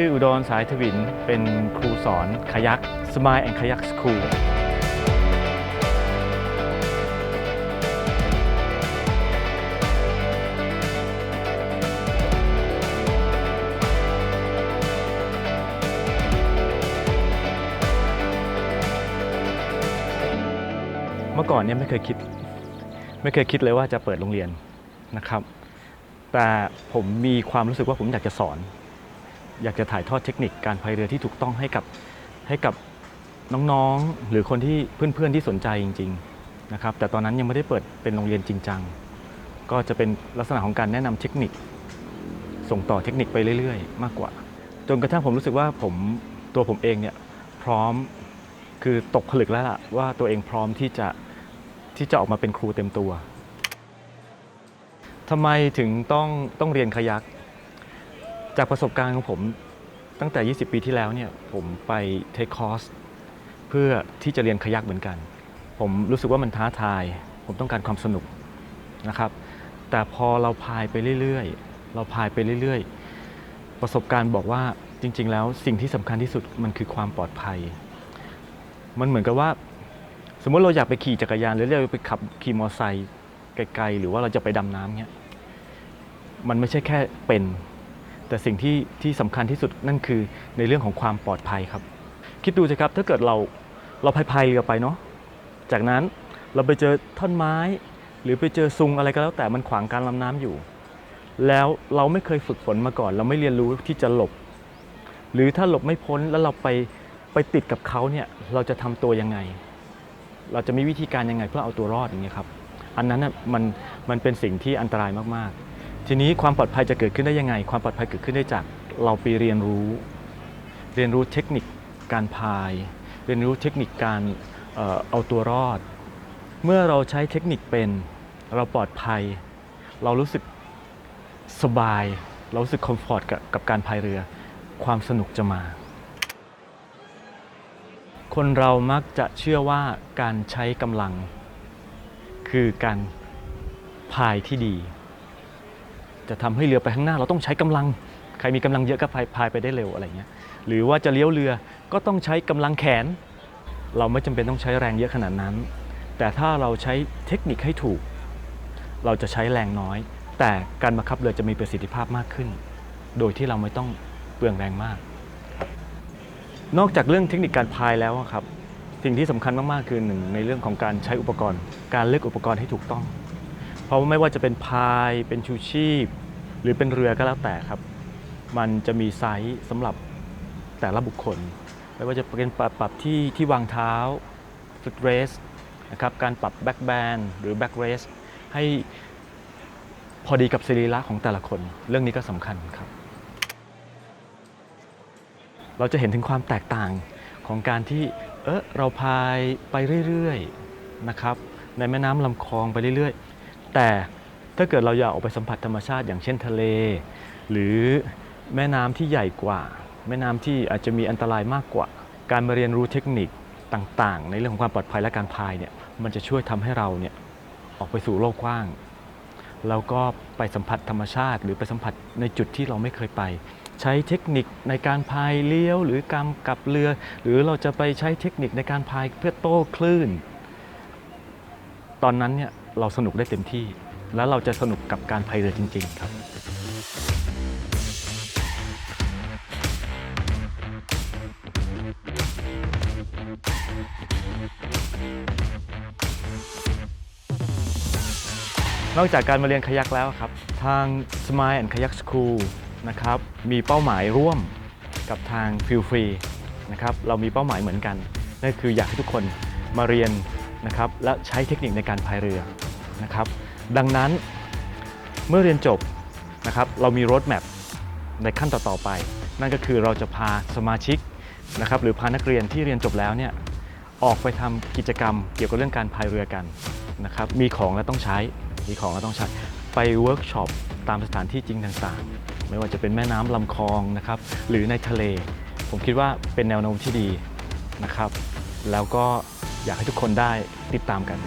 ชื่ออุดรสายทวิน เป็นครูสอนคายัก Smile and Kayak School เมื่อก่อนเนี่ยไม่เคยคิด ไม่เคยคิดเลยว่าจะเปิดโรงเรียนนะครับ แต่ผมมีความรู้สึกว่าผมอยากจะสอน อยากจะถ่ายทอดเทคนิคการพายเรือที่ถูกต้องให้กับให้กับน้องๆ หรือคนที่เพื่อนๆที่สนใจจริง ๆนะครับ แต่ตอนนั้นยังไม่ได้เปิดเป็นโรงเรียนจริงจังก็จะเป็นลักษณะของการแนะนำเทคนิค ส่งต่อเทคนิคไปเรื่อยๆ มากกว่า จนกระทั่งผมรู้สึกว่าผมตัวผมเองเนี่ยพร้อมคือตกผลึกแล้วล่ะว่าตัวเองพร้อมที่จะที่จะออกมาเป็นครูเต็มตัวทำไมถึงต้องต้องเรียนคยัก จากประสบการณ์ของผมตั้งแต่ 20 ปีที่แล้วเนี่ยผมไปเทคคอร์สเพื่อที่จะเรียนคยักเหมือนกัน ผมรู้สึกว่ามันท้าทาย ผมต้องการความสนุกนะครับ แต่พอเราพายไปเรื่อยๆ เราพายไปเรื่อยๆ ประสบการณ์บอกว่าจริง ๆ แล้วสิ่งที่สำคัญที่สุดมันคือความปลอดภัย มันเหมือนกับว่า สมมติเราอยากไปขี่จักรยานหรือเราไปขับขี่มอเตอร์ไซค์ไกลๆ หรือว่าเราจะไปดำน้ำเนี่ยมันไม่ใช่แค่เป็น แต่สิ่งที่ที่สำคัญที่สุดนั่นคือในเรื่องของความปลอดภัยครับ คิดดูสิครับถ้าเกิดเราเราพายพายเรือไปเนาะจากนั้นเราไปเจอท่อนไม้ หรือไปเจอซุงอะไรก็แล้วแต่มันขวางการลำน้ำอยู่ แล้วเราไม่เคยฝึกฝนมาก่อน เราไม่เรียนรู้ที่จะหลบ หรือถ้าหลบไม่พ้นแล้วเราไปไปติดกับเขาเนี่ยเราจะทำตัวยังไง เราจะมีวิธีการยังไงเพื่อเอาตัวรอดอย่างเงี้ยครับ อันนั้นน่ะมันมันเป็นสิ่งที่อันตรายมากๆ ทีนี้ความปลอดภัยจะเกิดขึ้นได้ยังไง ความปลอดภัยเกิดขึ้นได้จากเราไปเรียนรู้ เรียนรู้เทคนิคการพาย เรียนรู้เทคนิคการเอาตัวรอด เมื่อเราใช้เทคนิคเป็นเราปลอดภัย เรารู้สึกสบาย เรารู้สึกคอมฟอร์ตกับกับการพายเรือ ความสนุกจะมา คนเรามักจะเชื่อว่าการใช้กำลัง คือการพายที่ดี จะทำให้เรือไปข้างหน้าเราต้องใช้กำลัง ใครมีกำลังเยอะก็พายพายไปได้เร็วอะไรเงี้ยหรือว่าจะเลี้ยวเรือก็ต้องใช้กำลังแขน เราไม่จำเป็นต้องใช้แรงเยอะขนาดนั้น แต่ถ้าเราใช้เทคนิคให้ถูก เราจะใช้แรงน้อย แต่การบังคับเรือจะมีประสิทธิภาพมากขึ้น โดยที่เราไม่ต้องเปลืองแรงมาก นอกจากเรื่องเทคนิคการพายแล้วครับสิ่งที่สำคัญมากๆคือหนึ่งในเรื่องของการใช้อุปกรณ์ การเลือกอุปกรณ์ให้ถูกต้อง เพราะว่าไม่ว่าจะเป็นพายเป็นชูชีพ หรือเป็นเรือก็แล้วแต่ครับ มันจะมีไซส์สำหรับแต่ละบุคคล ไม่ว่าจะเป็นปรับปรับที่ที่วางเท้าฟุตเรสนะครับการปรับแบ็กแบนหรือแบ็กเรสให้พอดีกับสรีระของแต่ละคน เรื่องนี้ก็สำคัญครับ เราจะเห็นถึงความแตกต่างของการที่เออเราพายไปเรื่อยๆนะครับในแม่น้ำลำคลองไปเรื่อยๆ แต่ถ้าเกิดเราอยากออกไปสัมผัสธรรมชาติอย่างเช่นทะเล หรือแม่น้ำที่ใหญ่กว่า แม่น้ำที่อาจจะมีอันตรายมากกว่า การมาเรียนรู้เทคนิคต่างๆ ในเรื่องของความปลอดภัยและการพายเนี่ยมันจะช่วยทำให้เราเนี่ยออกไปสู่โลกกว้างแล้วก็ไปสัมผัสธรรมชาติ หรือไปสัมผัสในจุดที่เราไม่เคยไป ใช้เทคนิคในการพายเลี้ยว หรือการกลับเรือ หรือเราจะไปใช้เทคนิคในการพายเพื่อโต้คลื่น ตอนนั้นเนี่ย เราสนุกได้เต็มที่ แล้วเราจะสนุกกับการพายเรือจริง ๆ ครับ นอกจากการมาเรียนคายักแล้วครับ ทาง Smile and Kayak School นะครับมีเป้าหมายร่วมกับทาง Feel Free นะครับเรามีเป้าหมายเหมือนกันนั่นคืออยากให้ทุกคนมาเรียนนะครับและใช้เทคนิคในการพายเรือ นะครับ ดังนั้นเมื่อเรียนจบนะครับเรามีรถแมพในขั้นต่อๆไป นั่นก็คือเราจะพาสมาชิกนะครับหรือพานักเรียนที่เรียนจบแล้วเนี่ยออกไปทำกิจกรรมเกี่ยวกับเรื่องการพายเรือกันนะครับมีของและต้องใช้มีของก็ต้องใช้ไปเวิร์กช็อปตามสถานที่จริงต่างๆ ไม่ว่าจะเป็นแม่น้ำลำคลองนะครับหรือในทะเล ผมคิดว่าเป็นแนวโน้มที่ดีนะครับ แล้วก็อยากให้ทุกคนได้ติดตามกัน